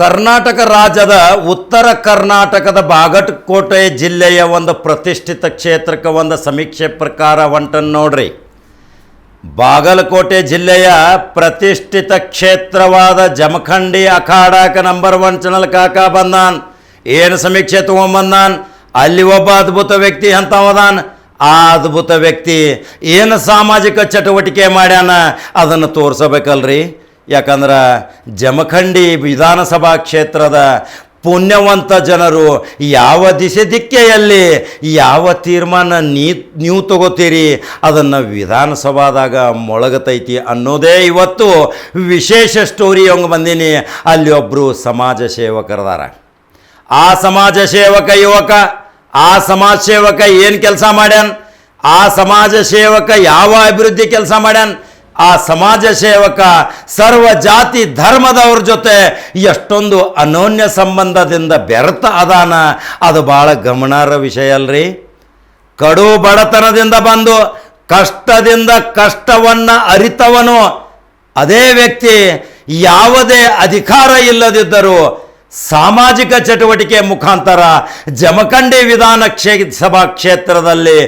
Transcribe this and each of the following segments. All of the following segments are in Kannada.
ಕರ್ನಾಟಕ ರಾಜ್ಯದ ಉತ್ತರ ಕರ್ನಾಟಕದ ಬಾಗಟಕೋಟೆ ಜಿಲ್ಲೆಯ ಒಂದು ಪ್ರತಿಷ್ಠಿತ ಕ್ಷೇತ್ರಕ್ಕೆ ಒಂದು ಸಮೀಕ್ಷೆ ಪ್ರಕಾರ ಹೊಂಟನ್ ನೋಡ್ರಿ. ಬಾಗಲಕೋಟೆ ಜಿಲ್ಲೆಯ ಪ್ರತಿಷ್ಠಿತ ಕ್ಷೇತ್ರವಾದ ಜಮಖಂಡಿ ಅಖಾಡಾಕ ನಂಬರ್ ಒನ್ ಚಾನಲ್ ಕಾಕ ಬಂದಾನ್. ಏನು ಸಮೀಕ್ಷೆ ತೊಗೊಂಬಂದಾನ್? ಅಲ್ಲಿ ಒಬ್ಬ ಅದ್ಭುತ ವ್ಯಕ್ತಿ ಅಂತವದಾನ್ ಆ ಅದ್ಭುತ ವ್ಯಕ್ತಿ ಏನು ಸಾಮಾಜಿಕ ಚಟುವಟಿಕೆ ಮಾಡ್ಯಾನ? ಅದನ್ನು ತೋರಿಸಬೇಕಲ್ರಿ. ಯಾಕಂದ್ರೆ ಜಮಖಂಡಿ ವಿಧಾನಸಭಾ ಕ್ಷೇತ್ರದ ಪುಣ್ಯವಂತ ಜನರು ಯಾವ ದಿಸೆ ದಿಕ್ಕೆಯಲ್ಲಿ ಯಾವ ತೀರ್ಮಾನ ನೀ, ನೀವು ತಗೋತೀರಿ, ಅದನ್ನು ವಿಧಾನಸಭಾದಾಗ ಮೊಳಗತೈತಿ ಅನ್ನೋದೇ ಇವತ್ತು ವಿಶೇಷ ಸ್ಟೋರಿ ಹಂಗೆ ಬಂದೀನಿ. ಅಲ್ಲಿ ಒಬ್ಬರು ಸಮಾಜ ಸೇವಕರದಾರ. ಆ ಸಮಾಜ ಸೇವಕ ಯುವಕ, ಆ ಸಮಾಜ ಸೇವಕ ಏನು ಕೆಲಸ ಮಾಡ್ಯಾನ? ಆ ಸಮಾಜ ಸೇವಕ ಯಾವ ಅಭಿವೃದ್ಧಿ ಕೆಲಸ ಮಾಡ್ಯಾನ್? ಆ ಸಮಾಜ ಸೇವಕ ಸರ್ವ ಜಾತಿ ಧರ್ಮದವ್ರ ಜೊತೆ ಎಷ್ಟೊಂದು ಅನೋನ್ಯ ಸಂಬಂಧದಿಂದ ಬೆರೆತ ಅದಾನ. ಅದು ಭಾಳ ಗಮನಾರ್ಹ ವಿಷಯ ಅಲ್ರಿ. ಕಡು ಬಡತನದಿಂದ ಬಂದು ಕಷ್ಟದಿಂದ ಕಷ್ಟವನ್ನು ಅರಿತವನು. ಅದೇ ವ್ಯಕ್ತಿ ಯಾವುದೇ ಅಧಿಕಾರ ಇಲ್ಲದಿದ್ದರೂ ಸಾಮಾಜಿಕ ಚಟುವಟಿಕೆ ಮುಖಾಂತರ ಜಮಖಂಡಿ ವಿಧಾನ ಕ್ಷೇ, ಸಭಾ ಕ್ಷೇತ್ರದಲ್ಲಿ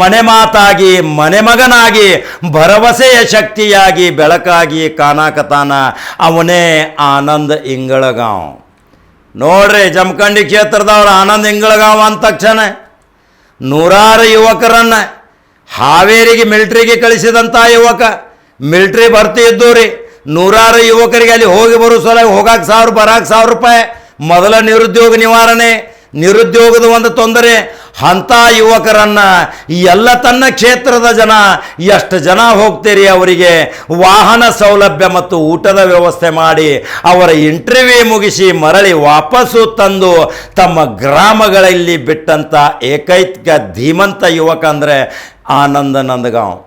ಮನೆ ಮಾತಾಗಿ, ಮನೆ ಮಗನಾಗಿ, ಭರವಸೆಯ ಶಕ್ತಿಯಾಗಿ, ಬೆಳಕಾಗಿ ಕಾನಾಕತಾನ ಅವನೇ ಆನಂದ್ ಇಂಗಳಗಾಂವ್. ನೋಡ್ರಿ ಜಮಖಂಡಿ ಕ್ಷೇತ್ರದವ್ರು ಆನಂದ್ ಇಂಗಳಗಾಂವ್ ಅಂದ ತಕ್ಷಣ ನೂರಾರು ಯುವಕರನ್ನು ಹಾವೇರಿಗೆ ಮಿಲ್ಟ್ರಿಗೆ ಕಳಿಸಿದಂಥ ಯುವಕ. ಮಿಲ್ಟ್ರಿ ಭರ್ತಿ ಇದ್ದೂರಿ ನೂರಾರು ಯುವಕರಿಗೆ ಅಲ್ಲಿ ಹೋಗಿ ಬರೋ ಸಲ ಹೋಗಕ್ಕೆ ಸಾವಿರ ಬರಕ್ಕೆ ಸಾವಿರ ರೂಪಾಯಿ. ಮೊದಲ ನಿರುದ್ಯೋಗ ನಿವಾರಣೆ. ನಿರುದ್ಯೋಗದ ಒಂದು ತೊಂದರೆ. ಅಂಥ ಯುವಕರನ್ನು ಎಲ್ಲ ತನ್ನ ಕ್ಷೇತ್ರದ ಜನ, ಎಷ್ಟು ಜನ ಹೋಗ್ತೀರಿ ಅವರಿಗೆ? ವಾಹನ ಸೌಲಭ್ಯ ಮತ್ತು ಊಟದ ವ್ಯವಸ್ಥೆ ಮಾಡಿ ಅವರ ಇಂಟರ್ವ್ಯೂ ಮುಗಿಸಿ ಮರಳಿ ವಾಪಸ್ಸು ತಂದು ತಮ್ಮ ಗ್ರಾಮಗಳಲ್ಲಿ ಬಿಟ್ಟಂಥ ಏಕೈಕ ಧೀಮಂತ ಯುವಕ ಅಂದರೆ ಆನಂದ ನಂದಗಾಂವ್.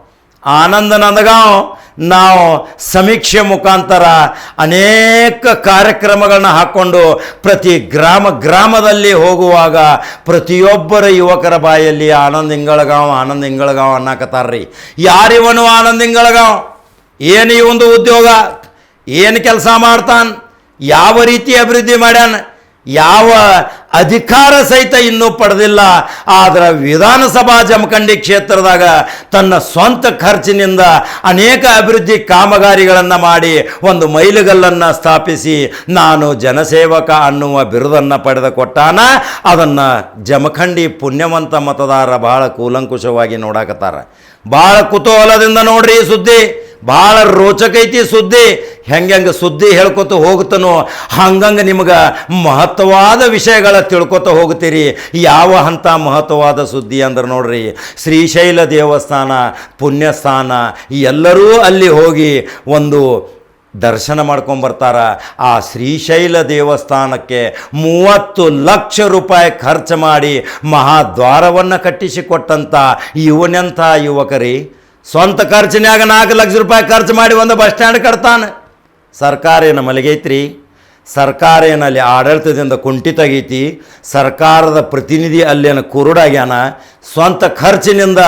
ಆನಂದ ನಂದಗಾಂವ್ ನಾವು ಸಮೀಕ್ಷೆ ಮುಖಾಂತರ ಅನೇಕ ಕಾರ್ಯಕ್ರಮಗಳನ್ನ ಹಾಕ್ಕೊಂಡು ಪ್ರತಿ ಗ್ರಾಮ ಗ್ರಾಮದಲ್ಲಿ ಹೋಗುವಾಗ ಪ್ರತಿಯೊಬ್ಬರ ಯುವಕರ ಬಾಯಲ್ಲಿ ಆನಂದ್ ಇಂಗಳಗಾಂವ್ ಆನಂದ್ ಇಂಗಳಗಾಂವ್ ಅನ್ನಕತ್ತಾರ್ರಿ. ಯಾರಿವನು ಆನಂದ್ ಇಂಗಳಗಾಂವ್? ಏನು ಈ ಒಂದು ಉದ್ಯೋಗ? ಏನು ಕೆಲಸ ಮಾಡ್ತಾನೆ? ಯಾವ ರೀತಿ ಅಭಿವೃದ್ಧಿ ಮಾಡ್ಯಾನ? ಯಾವ ಅಧಿಕಾರ ಸಹಿತ ಇನ್ನೂ ಪಡೆದಿಲ್ಲ. ಆದರೆ ವಿಧಾನಸಭಾ ಜಮಖಂಡಿ ಕ್ಷೇತ್ರದಾಗ ತನ್ನ ಸ್ವಂತ ಖರ್ಚಿನಿಂದ ಅನೇಕ ಅಭಿವೃದ್ಧಿ ಕಾಮಗಾರಿಗಳನ್ನು ಮಾಡಿ ಒಂದು ಮೈಲುಗಲ್ಲನ್ನು ಸ್ಥಾಪಿಸಿ ನಾನು ಜನಸೇವಕ ಅನ್ನುವ ಬಿರುದನ್ನು ಪಡೆದುಕೊಟ್ಟಾನ ಅದನ್ನು ಜಮಖಂಡಿ ಪುಣ್ಯವಂತ ಮತದಾರ ಬಹಳ ಕೂಲಂಕುಷವಾಗಿ ನೋಡಾಕತ್ತಾರ. ಭಾಳ ಕುತೂಹಲದಿಂದ ನೋಡ್ರಿ ಈ ಸುದ್ದಿ. ಭಾಳ ರೋಚಕ ಐತಿ ಸುದ್ದಿ. ಹೆಂಗೆ ಸುದ್ದಿ ಹೇಳ್ಕೊತ ಹೋಗ್ತಾನೋ ಹಂಗಂಗೆ ನಿಮಗೆ ಮಹತ್ವವಾದ ವಿಷಯಗಳ ತಿಳ್ಕೊತ ಹೋಗ್ತೀರಿ ಯಾವ ಹಂತ ಮಹತ್ವವಾದ ಸುದ್ದಿ ಅಂದ್ರೆ ನೋಡ್ರಿ, ಶ್ರೀಶೈಲ ದೇವಸ್ಥಾನ, ಪುಣ್ಯಸ್ಥಾನ, ಎಲ್ಲರೂ ಅಲ್ಲಿ ಹೋಗಿ ಒಂದು ದರ್ಶನ ಮಾಡ್ಕೊಂಬರ್ತಾರ ಆ ಶ್ರೀಶೈಲ ದೇವಸ್ಥಾನಕ್ಕೆ ಮೂವತ್ತು ಲಕ್ಷ ರೂಪಾಯಿ ಖರ್ಚು ಮಾಡಿ ಮಹಾದ್ವಾರವನ್ನು ಕಟ್ಟಿಸಿಕೊಟ್ಟಂಥ ಇವನೆಂಥ ಯುವಕರಿ. ಸ್ವಂತ ಖರ್ಚಿನಾಗ ನಾಲ್ಕು ಲಕ್ಷ ರೂಪಾಯಿ ಖರ್ಚು ಮಾಡಿ ಒಂದು ಬಸ್ ಸ್ಟ್ಯಾಂಡ್ ಕಟ್ತಾನೆ. ಸರ್ಕಾರ ಏನು ಮಲಗೈತ್ರಿ? ಸರ್ಕಾರ ಏನಲ್ಲಿ ಆಡಳಿತದಿಂದ ಕುಂಠಿತಗೈತಿ ಸರ್ಕಾರದ ಪ್ರತಿನಿಧಿ ಅಲ್ಲೇನು ಕುರುಡಾಗ್ಯಾನ ಸ್ವಂತ ಖರ್ಚಿನಿಂದ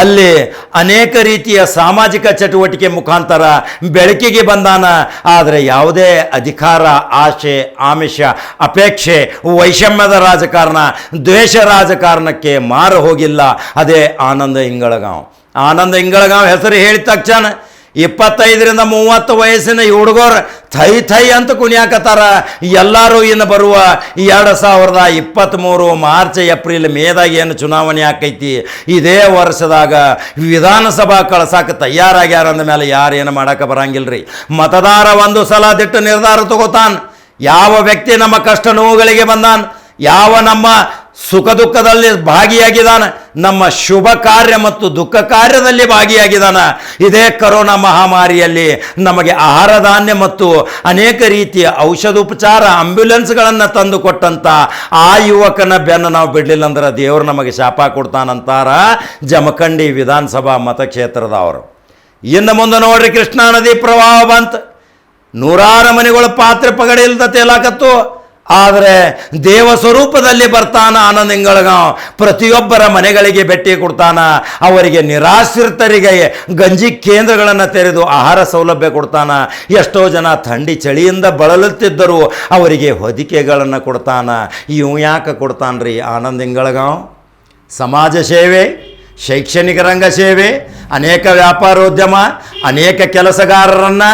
ಅಲ್ಲಿ ಅನೇಕ ರೀತಿಯ ಸಾಮಾಜಿಕ ಚಟುವಟಿಕೆ ಮುಖಾಂತರ ಬೆಳಕಿಗೆ ಬಂದಾನ. ಆದರೆ ಯಾವುದೇ ಅಧಿಕಾರ, ಆಶೆ, ಆಮಿಷ, ಅಪೇಕ್ಷೆ, ವೈಷಮ್ಯದ ರಾಜಕಾರಣ, ದ್ವೇಷ ರಾಜಕಾರಣಕ್ಕೆ ಮಾರು ಹೋಗಿಲ್ಲ. ಅದೇ ಆನಂದ ಇಂಗಳಗಾಂವ್. ಆನಂದ ಇಂಗಳಗಾಂವ್ ಹೆಸರು ಹೇಳಿದ ತಕ್ಷಣ ಇಪ್ಪತ್ತೈದರಿಂದ ಮೂವತ್ತು ವಯಸ್ಸಿನ ಹುಡುಗರು ಥೈ ಥೈ ಅಂತ ಕುಣಿಯಾಕತ್ತಾರ. ಎಲ್ಲರೂ ಇನ್ನು ಬರುವ ಎರಡು ಸಾವಿರದ ಇಪ್ಪತ್ತ್ಮೂರು ಮಾರ್ಚ್, ಏಪ್ರಿಲ್ ಮೇದಾಗ ಏನು ಚುನಾವಣೆ ಆಕೈತಿ, ಇದೇ ವರ್ಷದಾಗ ವಿಧಾನಸಭಾ ಕಳ್ಸಾಕ ತಯಾರಾಗ್ಯಾರ ಅಂದ ಮೇಲೆ ಯಾರು ಏನು ಮಾಡಕ್ಕೆ ಬರಂಗಿಲ್ರಿ. ಮತದಾರ ಒಂದು ಸಲ ದಿಟ್ಟು ನಿರ್ಧಾರ ತಗೋತಾನ. ಯಾವ ವ್ಯಕ್ತಿ ನಮ್ಮ ಕಷ್ಟ ನೋವುಗಳಿಗೆ ಬಂದಾನ, ಯಾವ ನಮ್ಮ ಸುಖ ದುಃಖದಲ್ಲಿ ಭಾಗಿಯಾಗಿದ್ದಾನೆ. ನಮ್ಮ ಶುಭ ಕಾರ್ಯ ಮತ್ತು ದುಃಖ ಕಾರ್ಯದಲ್ಲಿ ಭಾಗಿಯಾಗಿದ್ದಾನ. ಇದೇ ಕರೋನಾ ಮಹಾಮಾರಿಯಲ್ಲಿ ನಮಗೆ ಆಹಾರ ಧಾನ್ಯ ಮತ್ತು ಅನೇಕ ರೀತಿಯ ಔಷಧೋಪಚಾರ ಆಂಬ್ಯುಲೆನ್ಸ್ಗಳನ್ನು ತಂದು ಕೊಟ್ಟಂಥ ಆ ಯುವಕನ ಬೆನ್ನು ನಾವು ಬಿಡಲಿಲ್ಲ ಅಂದ್ರೆ ದೇವರು ನಮಗೆ ಶಾಪ ಕೊಡ್ತಾನಂತಾರ ಜಮಖಂಡಿ ವಿಧಾನಸಭಾ ಮತಕ್ಷೇತ್ರದವರು. ಇನ್ನು ಮುಂದೆ ನೋಡ್ರಿ ಕೃಷ್ಣಾ ನದಿ ಪ್ರವಾಹ ಬಂತು. ನೂರಾರು ಮನೆಗಳು ಪಾತ್ರೆ ಪಗಡೆ ಇಲ್ದ ತೇಲಾಕತ್ತು. ಆದರೆ ದೇವ ಸ್ವರೂಪದಲ್ಲಿ ಬರ್ತಾನ ಆನಂದ್ ಇಂಗಳಗಾಂವ್. ಪ್ರತಿಯೊಬ್ಬರ ಮನೆಗಳಿಗೆ ಭೇಟಿ ಕೊಡ್ತಾನ. ಅವರಿಗೆ ನಿರಾಶ್ರಿತರಿಗೆ ಗಂಜಿ ಕೇಂದ್ರಗಳನ್ನು ತೆರೆದು ಆಹಾರ ಸೌಲಭ್ಯ ಕೊಡ್ತಾನ. ಎಷ್ಟೋ ಜನ ಥಂಡಿ ಚಳಿಯಿಂದ ಬಳಲುತ್ತಿದ್ದರು ಅವರಿಗೆ ಹೊದಿಕೆಗಳನ್ನು ಕೊಡ್ತಾನ. ಇವು ಯಾಕೆ ಕೊಡ್ತಾನ್ರಿ ಆನಂದಿಂಗಳಗಾವ್ ಸಮಾಜ ಸೇವೆ? ಶೈಕ್ಷಣಿಕ ರಂಗ ಸೇವೆ, ಅನೇಕ ವ್ಯಾಪಾರೋದ್ಯಮ, ಅನೇಕ ಕೆಲಸಗಾರರನ್ನು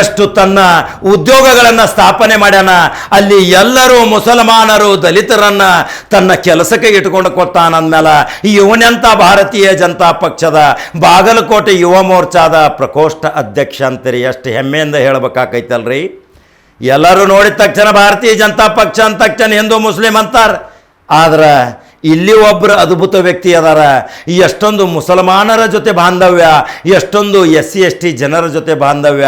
ಎಷ್ಟು ತನ್ನ ಉದ್ಯೋಗಗಳನ್ನು ಸ್ಥಾಪನೆ ಮಾಡ್ಯಾನ, ಅಲ್ಲಿ ಎಲ್ಲರೂ ಮುಸಲ್ಮಾನರು ದಲಿತರನ್ನು ತನ್ನ ಕೆಲಸಕ್ಕೆ ಇಟ್ಕೊಂಡು ಕೊಡ್ತಾನಂದ್ಮೇಲೆ ಇವನೆಂಥ ಭಾರತೀಯ ಜನತಾ ಪಕ್ಷದ ಬಾಗಲಕೋಟೆ ಯುವ ಮೋರ್ಚಾದ ಪ್ರಕೋಷ್ಠ ಅಧ್ಯಕ್ಷ ಅಂತೀರಿ, ಎಷ್ಟು ಹೆಮ್ಮೆಯಿಂದ ಹೇಳ್ಬೇಕಾಕೈತಲ್ರಿ. ಎಲ್ಲರೂ ನೋಡಿದ ತಕ್ಷಣ ಭಾರತೀಯ ಜನತಾ ಪಕ್ಷ ಅಂದ ತಕ್ಷಣ ಹಿಂದೂ ಮುಸ್ಲಿಂ ಅಂತಾರೆ. ಆದ್ರೆ ಇಲ್ಲಿ ಒಬ್ಬರು ಅದ್ಭುತ ವ್ಯಕ್ತಿ ಅದಾರ. ಎಷ್ಟೊಂದು ಮುಸಲ್ಮಾನರ ಜೊತೆ ಬಾಂಧವ್ಯ, ಎಷ್ಟೊಂದು ಎಸ್ ಸಿ ಎಸ್ ಟಿ ಜನರ ಜೊತೆ ಬಾಂಧವ್ಯ,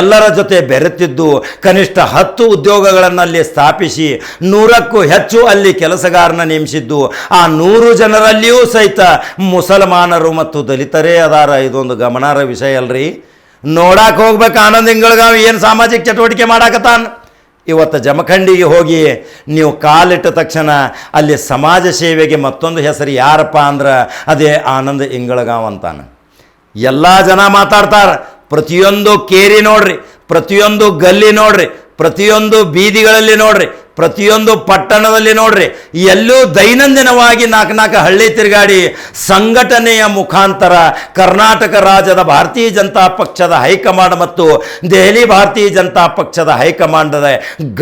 ಎಲ್ಲರ ಜೊತೆ ಬೆರೆತಿದ್ದು ಕನಿಷ್ಠ ಹತ್ತು ಉದ್ಯೋಗಗಳನ್ನು ಅಲ್ಲಿ ಸ್ಥಾಪಿಸಿ ನೂರಕ್ಕೂ ಹೆಚ್ಚು ಅಲ್ಲಿ ಕೆಲಸಗಾರನ ನೇಮಿಸಿದ್ದು. ಆ ನೂರು ಜನರಲ್ಲಿಯೂ ಸಹಿತ ಮುಸಲ್ಮಾನರು ಮತ್ತು ದಲಿತರೇ ಅದಾರ. ಇದೊಂದು ಗಮನಾರ್ಹ ವಿಷಯ ಅಲ್ರಿ. ನೋಡಕ್ಕೆ ಹೋಗ್ಬೇಕು ಆನಂದ್ ಏನು ಸಾಮಾಜಿಕ ಚಟುವಟಿಕೆ ಮಾಡಾಕತ್ತಾನ? ಇವತ್ತು ಜಮಖಂಡಿಗೆ ಹೋಗಿ ನೀವು ಕಾಲಿಟ್ಟ ತಕ್ಷಣ ಅಲ್ಲಿ ಸಮಾಜ ಸೇವೆಗೆ ಮತ್ತೊಂದು ಹೆಸರು ಯಾರಪ್ಪ ಅಂದ್ರೆ ಅದೇ ಆನಂದ ಇಂಗಳಗಾವ್ ಅಂತಾನೆ. ಎಲ್ಲ ಜನ ಮಾತಾಡ್ತಾರೆ. ಪ್ರತಿಯೊಂದು ಕೇರಿ ನೋಡ್ರಿ, ಪ್ರತಿಯೊಂದು ಗಲ್ಲಿ ನೋಡ್ರಿ ಪ್ರತಿಯೊಂದು ಬೀದಿಗಳಲ್ಲಿ ನೋಡ್ರಿ, ಪ್ರತಿಯೊಂದು ಪಟ್ಟಣದಲ್ಲಿ ನೋಡ್ರಿ, ಎಲ್ಲೂ ದೈನಂದಿನವಾಗಿ ನಾಲ್ಕು ನಾಲ್ಕು ಹಳ್ಳಿ ತಿರುಗಾಡಿ ಸಂಘಟನೆಯ ಮುಖಾಂತರ ಕರ್ನಾಟಕ ರಾಜ್ಯದ ಭಾರತೀಯ ಜನತಾ ಪಕ್ಷದ ಹೈಕಮಾಂಡ್ ಮತ್ತು ದೆಹಲಿ ಭಾರತೀಯ ಜನತಾ ಪಕ್ಷದ ಹೈಕಮಾಂಡದ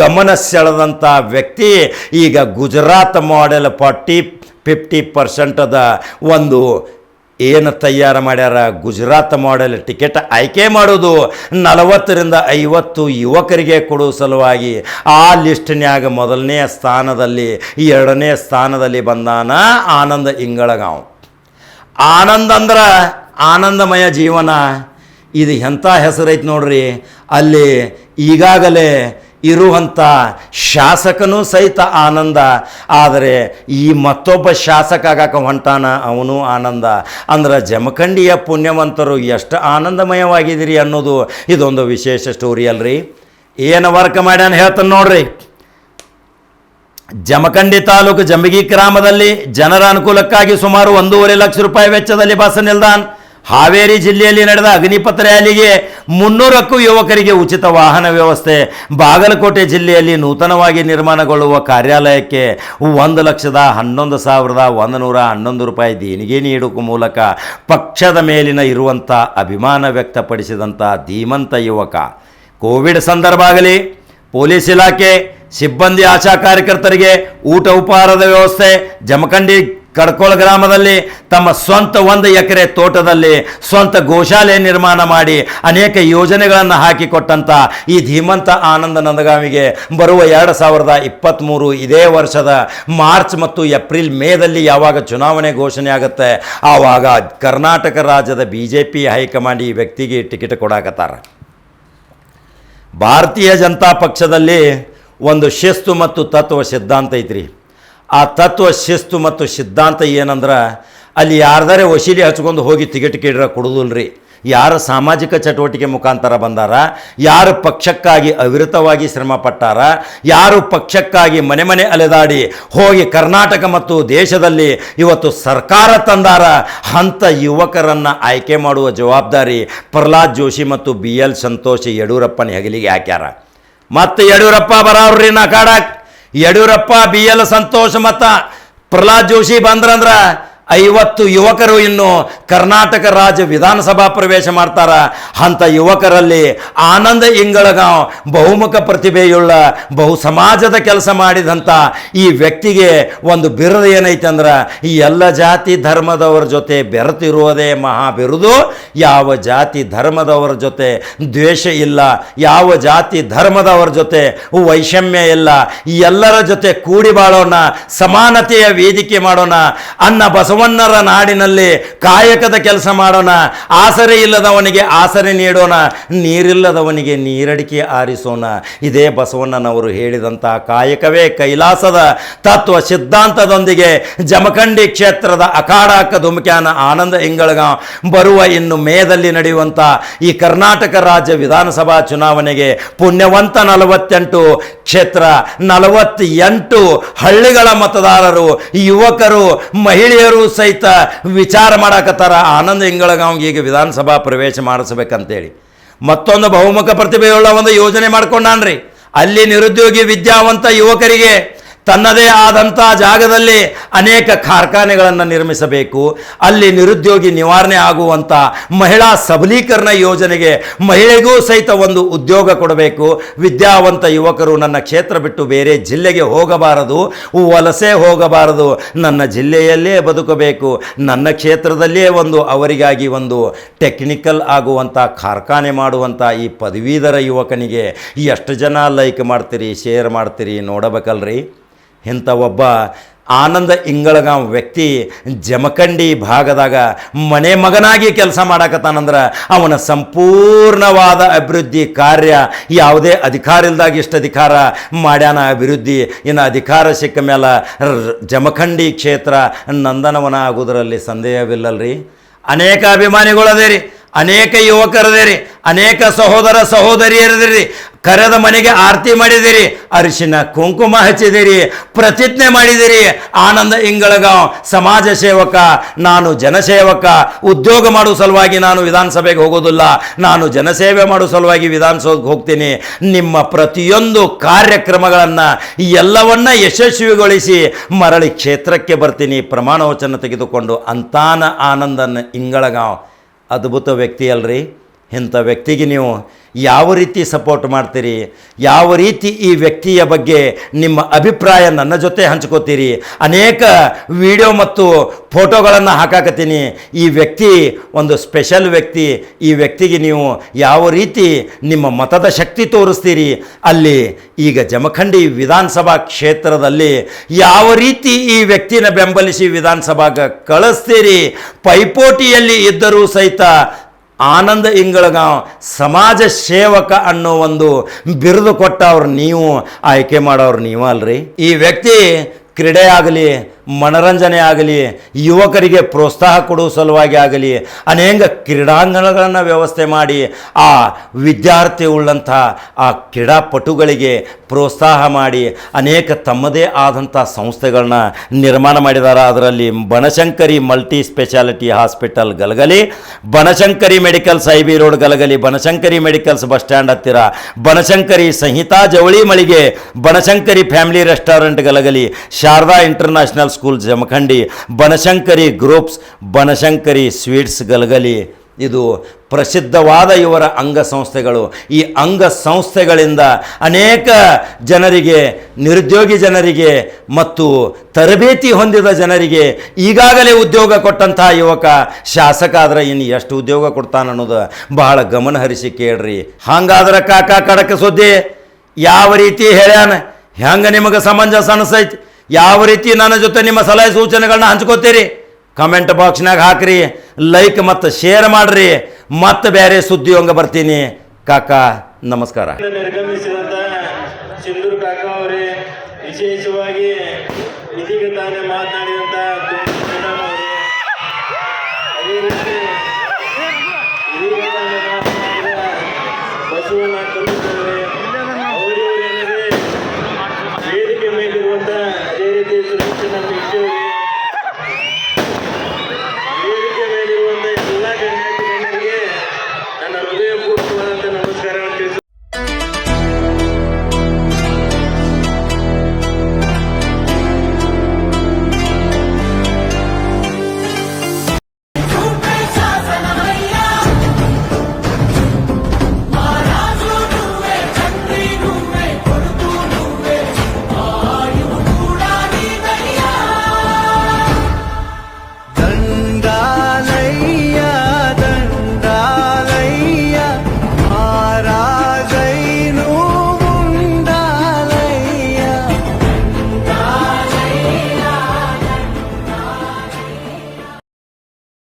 ಗಮನ ಸೆಳೆದಂಥ ವ್ಯಕ್ತಿ ಈಗ ಗುಜರಾತ್ ಮಾಡೆಲ್ ಫಾರ್ಟಿ, ಫಿಫ್ಟಿ ಪರ್ಸೆಂಟದ ಒಂದು ಏನು ತಯಾರು ಮಾಡ್ಯಾರ? ಗುಜರಾತ್ ಮಾಡೆಲ್ ಟಿಕೆಟ್ ಆಯ್ಕೆ ಮಾಡೋದು. ನಲವತ್ತರಿಂದ ಐವತ್ತು ಯುವಕರಿಗೆ ಕೊಡುವ ಸಲುವಾಗಿ ಆ ಲಿಸ್ಟ್ನ್ಯಾಗ ಮೊದಲನೇ ಸ್ಥಾನದಲ್ಲಿ, ಎರಡನೇ ಸ್ಥಾನದಲ್ಲಿ ಬಂದಾನ ಆನಂದ ಇಂಗಳಗಾಂವ್. ಆನಂದ ಅಂದ್ರೆ ಆನಂದಮಯ ಜೀವನ. ಇದು ಎಂಥ ಹೆಸರೈತೆ ನೋಡ್ರಿ? ಅಲ್ಲಿ ಈಗಾಗಲೇ ಇರುವಂಥ ಶಾಸಕನೂ ಸಹಿತ ಆನಂದ. ಆದರೆ ಈ ಮತ್ತೊಬ್ಬ ಶಾಸಕ ಆಗಾಕ ಹೊಂಟಾನ ಅವನು ಆನಂದ. ಅಂದ್ರೆ ಜಮಖಂಡಿಯ ಪುಣ್ಯವಂತರು ಎಷ್ಟು ಆನಂದಮಯವಾಗಿದ್ದೀರಿ ಅನ್ನೋದು ಇದೊಂದು ವಿಶೇಷ ಸ್ಟೋರಿ ಅಲ್ರಿ. ಏನು ವರ್ಕ್ ಮಾಡ್ಯಾನ ಹೇಳ್ತಾನೆ ನೋಡ್ರಿ. ಜಮಖಂಡಿ ತಾಲೂಕು ಜಂಬಗಿ ಗ್ರಾಮದಲ್ಲಿ ಜನರ ಅನುಕೂಲಕ್ಕಾಗಿ ಸುಮಾರು ಒಂದೂವರೆ ಲಕ್ಷ ರೂಪಾಯಿ ವೆಚ್ಚದಲ್ಲಿ ಬಸ್ ನಿಲ್ದಾಣ. ಹಾವೇರಿ ಜಿಲ್ಲೆಯಲ್ಲಿ ನಡೆದ ಅಗ್ನಿಪಥ ರ್ಯಾಲಿಗೆ ಮುನ್ನೂರಕ್ಕೂ ಯುವಕರಿಗೆ ಉಚಿತ ವಾಹನ ವ್ಯವಸ್ಥೆ. ಬಾಗಲಕೋಟೆ ಜಿಲ್ಲೆಯಲ್ಲಿ ನೂತನವಾಗಿ ನಿರ್ಮಾಣಗೊಳ್ಳುವ ಕಾರ್ಯಾಲಯಕ್ಕೆ ಒಂದು ಲಕ್ಷದ ಹನ್ನೊಂದು ಸಾವಿರದ ಒಂದು ನೂರ ಹನ್ನೊಂದು ರೂಪಾಯಿ ದೇಣಿಗೆ ನೀಡುವ ಮೂಲಕ ಪಕ್ಷದ ಮೇಲಿನ ಇರುವಂಥ ಅಭಿಮಾನ ವ್ಯಕ್ತಪಡಿಸಿದಂಥ ಧೀಮಂತ ಯುವಕ. ಕೋವಿಡ್ ಸಂದರ್ಭ ಆಗಲಿ, ಪೊಲೀಸ್ ಇಲಾಖೆ, ಸಿಬ್ಬಂದಿ ಆಶಾ ಕಾರ್ಯಕರ್ತರಿಗೆ ಊಟ ಉಪಹಾರದ ವ್ಯವಸ್ಥೆ, ಜಮಖಂಡಿ ಕಡ್ಕೋಳ ಗ್ರಾಮದಲ್ಲಿ ತಮ್ಮ ಸ್ವಂತ ಒಂದು ಎಕರೆ ತೋಟದಲ್ಲಿ ಸ್ವಂತ ಗೋಶಾಲೆ ನಿರ್ಮಾಣ ಮಾಡಿ ಅನೇಕ ಯೋಜನೆಗಳನ್ನು ಹಾಕಿಕೊಟ್ಟಂಥ ಈ ಧೀಮಂತ ಆನಂದ ನಂದಗಾಮಿಗೆ ಬರುವ ಎರಡು ಸಾವಿರದ ಇಪ್ಪತ್ತ್ಮೂರು ಇದೇ ವರ್ಷದ ಮಾರ್ಚ್ ಮತ್ತು ಏಪ್ರಿಲ್ ಮೇದಲ್ಲಿ ಯಾವಾಗ ಚುನಾವಣೆ ಘೋಷಣೆ ಆಗುತ್ತೆ, ಆವಾಗ ಕರ್ನಾಟಕ ರಾಜ್ಯದ ಬಿ ಜೆ ಪಿ ಹೈಕಮಾಂಡ್ ಈ ವ್ಯಕ್ತಿಗೆ ಟಿಕೆಟ್ ಕೊಡಾಕತ್ತಾರ. ಭಾರತೀಯ ಜನತಾ ಪಕ್ಷದಲ್ಲಿ ಒಂದು ಶಿಸ್ತು ಮತ್ತು ತತ್ವ ಸಿದ್ಧಾಂತ ಐತ್ರಿ. ಆ ತತ್ವ, ಶಿಸ್ತು ಮತ್ತು ಸಿದ್ಧಾಂತ ಏನಂದ್ರೆ ಅಲ್ಲಿ ಯಾರ್ದಾರೆ ವಶೀಲಿ ಹಚ್ಕೊಂಡು ಹೋಗಿ ಟಿಕೆಟ್ ಕೇಳಿರ ಕೊಡೋದಿಲ್ರಿ. ಯಾರು ಸಾಮಾಜಿಕ ಚಟುವಟಿಕೆ ಮುಖಾಂತರ ಬಂದಾರ, ಯಾರು ಪಕ್ಷಕ್ಕಾಗಿ ಅವಿರತವಾಗಿ ಶ್ರಮ ಪಟ್ಟಾರ, ಯಾರು ಪಕ್ಷಕ್ಕಾಗಿ ಮನೆ ಮನೆ ಅಲೆದಾಡಿ ಹೋಗಿ ಕರ್ನಾಟಕ ಮತ್ತು ದೇಶದಲ್ಲಿ ಇವತ್ತು ಸರ್ಕಾರ ತಂದಾರ ಅಂಥ ಯುವಕರನ್ನು ಆಯ್ಕೆ ಮಾಡುವ ಜವಾಬ್ದಾರಿ ಪ್ರಹ್ಲಾದ್ ಜೋಶಿ ಮತ್ತು ಬಿ ಎಲ್ ಸಂತೋಷ್ ಯಡಿಯೂರಪ್ಪನ ಹೆಗಲಿಗೆ ಹಾಕ್ಯಾರ. ಮತ್ತು ಯಡಿಯೂರಪ್ಪ ಬರಾವ್ರಿ ನಾ ಕಾಡಕ್. ಯಡಿಯೂರಪ್ಪ ಬಿ ಎಲ್ ಸಂತೋಷ್ ಮತ್ತು ಪ್ರಹ್ಲಾದ್ ಜೋಶಿ ಬಂದ್ರಂದ್ರ ಐವತ್ತು ಯುವಕರು ಇನ್ನು ಕರ್ನಾಟಕ ರಾಜ್ಯ ವಿಧಾನಸಭಾ ಪ್ರವೇಶ ಮಾಡ್ತಾರ. ಅಂಥ ಯುವಕರಲ್ಲಿ ಆನಂದ ಇಂಗಳಗಾಂವ್ ಬಹುಮುಖ ಪ್ರತಿಭೆಯುಳ್ಳ ಬಹು ಸಮಾಜದ ಕೆಲಸ ಮಾಡಿದಂಥ ಈ ವ್ಯಕ್ತಿಗೆ ಒಂದು ಬಿರುದು ಏನೈತೆ ಅಂದ್ರೆ, ಈ ಎಲ್ಲ ಜಾತಿ ಧರ್ಮದವರ ಜೊತೆ ಬೆರೆತಿರುವುದೇ ಮಹಾ ಬಿರುದು. ಯಾವ ಜಾತಿ ಧರ್ಮದವರ ಜೊತೆ ದ್ವೇಷ ಇಲ್ಲ, ಯಾವ ಜಾತಿ ಧರ್ಮದವರ ಜೊತೆ ವೈಷಮ್ಯ ಇಲ್ಲ ಎಲ್ಲರ ಜೊತೆ ಕೂಡಿ ಬಾಳೋಣ, ಸಮಾನತೆಯ ವೇದಿಕೆ ಮಾಡೋಣ ಅನ್ನ ಬಸವ ಬಸವಣ್ಣರ ನಾಡಿನಲ್ಲಿ ಕಾಯಕದ ಕೆಲಸ ಮಾಡೋಣ, ಆಸರೆ ಇಲ್ಲದವನಿಗೆ ಆಸರೆ ನೀಡೋಣ, ನೀರಿಲ್ಲದವನಿಗೆ ನೀರಡಿಕೆ ಆರಿಸೋಣ. ಇದೇ ಬಸವಣ್ಣನವರು ಹೇಳಿದಂಥ ಕಾಯಕವೇ ಕೈಲಾಸದ ತತ್ವ ಸಿದ್ಧಾಂತದೊಂದಿಗೆ ಜಮಖಂಡಿ ಕ್ಷೇತ್ರದ ಅಖಾಡಾಕ ಧುಮಕ್ಯಾನ ಆನಂದ ಇಂಗಳಗಾಂವ್ ಬರುವ ಇನ್ನು ಮೇದಲ್ಲಿ ನಡೆಯುವಂಥ ಈ ಕರ್ನಾಟಕ ರಾಜ್ಯ ವಿಧಾನಸಭಾ ಚುನಾವಣೆಗೆ ಪುಣ್ಯವಂತ ನಲವತ್ತೆಂಟು, ಕ್ಷೇತ್ರ ನಲವತ್ತೆಂಟು ಹಳ್ಳಿಗಳ ಮತದಾರರು, ಯುವಕರು, ಮಹಿಳೆಯರು ಸಹಿತ ವಿಚಾರ ಮಾಡಾಕತ್ತಾರ. ಆನಂದ ಇಂಗಳಗಾಂವ್ಗೆ ಈಗ ವಿಧಾನಸಭಾ ಪ್ರವೇಶ ಮಾಡಿಸ್ಬೇಕಂತೇಳಿ. ಮತ್ತೊಂದು ಬಹುಮುಖ ಪ್ರತಿಭೆಯುಳ್ಳ ಒಂದು ಯೋಜನೆ ಮಾಡ್ಕೊಂಡಾನ್ರಿ. ಅಲ್ಲಿ ನಿರುದ್ಯೋಗಿ ವಿದ್ಯಾವಂತ ಯುವಕರಿಗೆ ತನ್ನದೇ ಆದಂಥ ಜಾಗದಲ್ಲಿ ಅನೇಕ ಕಾರ್ಖಾನೆಗಳನ್ನು ನಿರ್ಮಿಸಬೇಕು. ಅಲ್ಲಿ ನಿರುದ್ಯೋಗಿ ನಿವಾರಣೆ ಆಗುವಂಥ ಮಹಿಳಾ ಸಬಲೀಕರಣ ಯೋಜನೆಗೆ ಮಹಿಳೆಗೂ ಸಹಿತ ಒಂದು ಉದ್ಯೋಗ ಕೊಡಬೇಕು. ವಿದ್ಯಾವಂತ ಯುವಕರು ನನ್ನ ಕ್ಷೇತ್ರ ಬಿಟ್ಟು ಬೇರೆ ಜಿಲ್ಲೆಗೆ ಹೋಗಬಾರದು. ವಲಸೆ ಹೋಗಬಾರದು. ನನ್ನ ಜಿಲ್ಲೆಯಲ್ಲೇ ಬದುಕಬೇಕು. ನನ್ನ ಕ್ಷೇತ್ರದಲ್ಲೇ ಒಂದು ಅವರಿಗಾಗಿ ಒಂದು ಟೆಕ್ನಿಕಲ್ ಆಗುವಂಥ ಕಾರ್ಖಾನೆ ಮಾಡುವಂಥ ಈ ಪದವೀಧರ ಯುವಕನಿಗೆ ಎಷ್ಟು ಜನ ಲೈಕ್ ಮಾಡ್ತೀರಿ, ಶೇರ್ ಮಾಡ್ತೀರಿ ನೋಡಬೇಕಲ್ರಿ? ಇಂಥ ಒಬ್ಬ ಆನಂದ ಇಂಗಳಗಾಂ ವ್ಯಕ್ತಿ ಜಮಖಂಡಿ ಭಾಗದಾಗ ಮನೆ ಮಗನಾಗಿ ಕೆಲಸ ಮಾಡಾಕತ್ತಾನಂದ್ರೆ ಅವನ ಸಂಪೂರ್ಣವಾದ ಅಭಿವೃದ್ಧಿ ಕಾರ್ಯ ಯಾವುದೇ ಅಧಿಕಾರ ಇಲ್ದಾಗ ಇಷ್ಟು ಅಧಿಕಾರ ಮಾಡ್ಯಾನ ಅಭಿವೃದ್ಧಿ. ಇನ್ನು ಅಧಿಕಾರ ಸಿಕ್ಕ ಮೇಲೆ ಜಮಖಂಡಿ ಕ್ಷೇತ್ರ ನಂದನವನ ಆಗುವುದರಲ್ಲಿ ಸಂದೇಹವಿಲ್ಲಲ್ರಿ. ಅನೇಕ ಅಭಿಮಾನಿಗಳು ಅದೇರಿ ಅನೇಕ ಯುವಕರದೇರಿ ಅನೇಕ ಸಹೋದರ ಸಹೋದರಿಯರದಿರಿ. ಕರೆದ ಮನೆಗೆ ಆರತಿ ಮಾಡಿದಿರಿ, ಅರಿಶಿನ ಕುಂಕುಮ ಹಚ್ಚಿದಿರಿ, ಪ್ರತಿಜ್ಞೆ ಮಾಡಿದಿರಿ. ಆನಂದ ಇಂಗಳಗಾಂವ್ ಸಮಾಜ ಸೇವಕ, ನಾನು ಜನಸೇವಕ. ಉದ್ಯೋಗ ಮಾಡುವ ಸಲುವಾಗಿ ನಾನು ವಿಧಾನಸಭೆಗೆ ಹೋಗೋದಿಲ್ಲ. ನಾನು ಜನಸೇವೆ ಮಾಡುವ ಸಲುವಾಗಿ ವಿಧಾನಸೌಧಕ್ಕೆ ಹೋಗ್ತೀನಿ. ನಿಮ್ಮ ಪ್ರತಿಯೊಂದು ಕಾರ್ಯಕ್ರಮಗಳನ್ನು, ಎಲ್ಲವನ್ನ ಯಶಸ್ವಿಗೊಳಿಸಿ ಮರಳಿ ಕ್ಷೇತ್ರಕ್ಕೆ ಬರ್ತೀನಿ. ಪ್ರಮಾಣ ವಚನ ತೆಗೆದುಕೊಂಡು ಅಂತಾನ ಆನಂದನ ಇಂಗಳಗಾಂವ್. ಅದ್ಭುತ ವ್ಯಕ್ತಿ ಅಲ್ರಿ. ಇಂಥ ವ್ಯಕ್ತಿಗೆ ನೀವು ಯಾವ ರೀತಿ ಸಪೋರ್ಟ್ ಮಾಡ್ತೀರಿ? ಯಾವ ರೀತಿ ಈ ವ್ಯಕ್ತಿಯ ಬಗ್ಗೆ ನಿಮ್ಮ ಅಭಿಪ್ರಾಯ ನನ್ನ ಜೊತೆ ಹಂಚ್ಕೋತೀರಿ? ಅನೇಕ ವಿಡಿಯೋ ಮತ್ತು ಫೋಟೋಗಳನ್ನು ಹಾಕಾಕತ್ತೀನಿ. ಈ ವ್ಯಕ್ತಿ ಒಂದು ಸ್ಪೆಷಲ್ ವ್ಯಕ್ತಿ. ಈ ವ್ಯಕ್ತಿಗೆ ನೀವು ಯಾವ ರೀತಿ ನಿಮ್ಮ ಮತದ ಶಕ್ತಿ ತೋರಿಸ್ತೀರಿ? ಅಲ್ಲಿ ಈಗ ಜಮಖಂಡಿ ವಿಧಾನಸಭಾ ಕ್ಷೇತ್ರದಲ್ಲಿ ಯಾವ ರೀತಿ ಈ ವ್ಯಕ್ತಿನ ಬೆಂಬಲಿಸಿ ವಿಧಾನಸಭಾಗ ಕಳಿಸ್ತೀರಿ? ಪೈಪೋಟಿಯಲ್ಲಿ ಇದ್ದರೂ ಸಹಿತ ಆನಂದ ಇಂಗಳಗಾಂವ್ ಸಮಾಜ ಸೇವಕ ಅನ್ನೋ ಒಂದು ಬಿರುದು ಕೊಟ್ಟವ್ರು ನೀವು, ಆಯ್ಕೆ ಮಾಡೋರು ನೀವು ಅಲ್ರಿ ಈ ವ್ಯಕ್ತಿ ಕ್ರೀಡೆ ಆಗಲಿ ಮನರಂಜನೆ ಆಗಲಿ, ಯುವಕರಿಗೆ ಪ್ರೋತ್ಸಾಹ ಕೊಡುವ ಸಲುವಾಗಿ ಆಗಲಿ, ಅನೇಕ ಕ್ರೀಡಾಂಗಣಗಳನ್ನು ವ್ಯವಸ್ಥೆ ಮಾಡಿ, ಆ ವಿದ್ಯಾರ್ಥಿ ಉಳ್ಳಂಥ ಆ ಕ್ರೀಡಾಪಟುಗಳಿಗೆ ಪ್ರೋತ್ಸಾಹ ಮಾಡಿ, ಅನೇಕ ತಮ್ಮದೇ ಆದಂಥ ಸಂಸ್ಥೆಗಳನ್ನ ನಿರ್ಮಾಣ ಮಾಡಿದ್ದಾರೆ ಅದರಲ್ಲಿ Banashankari multi specialty hospital Galagali, Banashankari medicals I B road Galagali, Banashankari medicals bus stand ಹತ್ತಿರ, ಬನಶಂಕರಿ ಸಂಹಿತಾ ಜವಳಿ ಮಳಿಗೆ, Banashankari family restaurant Galagali, Sharada international school Jamkhandi Banashankari groups, Banashankari sweets Galagali. ಇದು ಪ್ರಸಿದ್ಧವಾದ ಇವರ ಅಂಗಸಂಸ್ಥೆಗಳು. ಈ ಅಂಗಸಂಸ್ಥೆಗಳಿಂದ ಅನೇಕ ಜನರಿಗೆ, ನಿರುದ್ಯೋಗಿ ಜನರಿಗೆ ಮತ್ತು ತರಬೇತಿ ಹೊಂದಿದ ಜನರಿಗೆ ಈಗಾಗಲೇ ಉದ್ಯೋಗ ಕೊಟ್ಟಂತಹ ಯುವಕ ಶಾಸಕ ಆದರೆ ಇನ್ನು ಎಷ್ಟು ಉದ್ಯೋಗ ಕೊಡ್ತಾನೆ ಅನ್ನೋದು ಬಹಳ ಗಮನಹರಿಸಿ ಕೇಳ್ರಿ. ಹಂಗಾದ್ರೆ ಕಾಕ ಕಡಕ ಸುದ್ದಿ ಯಾವ ರೀತಿ ಹೇಳ್ಯಾನ? ಹೆಂಗ ನಿಮಗೆ ಸಮಂಜಸ ಅನಿಸೈತಿ? ಯಾವ ರೀತಿ ನನ್ನ ಜೊತೆ ನಿಮ್ಮ ಸಲಹೆ ಸೂಚನೆಗಳನ್ನ ಹಂಚ್ಕೋತೀರಿ? ಕಮೆಂಟ್ ಬಾಕ್ಸ್ನಾಗ ಹಾಕ್ರಿ ಲೈಕ್ ಮತ್ತು ಶೇರ್ ಮಾಡ್ರಿ, ಮತ್ತೆ ಬೇರೆ ಸುದ್ದಿ ಹಂಗೆ ಬರ್ತೀನಿ. ಕಾಕ, ನಮಸ್ಕಾರ. ನಿರ್ಗಮಿಸಿದಂತ ಸಿಂಧೂರ್ ಕಾಕ ಅವರೇ, ವಿಶೇಷವಾಗಿ ಇದೀಗ ತಾನೇ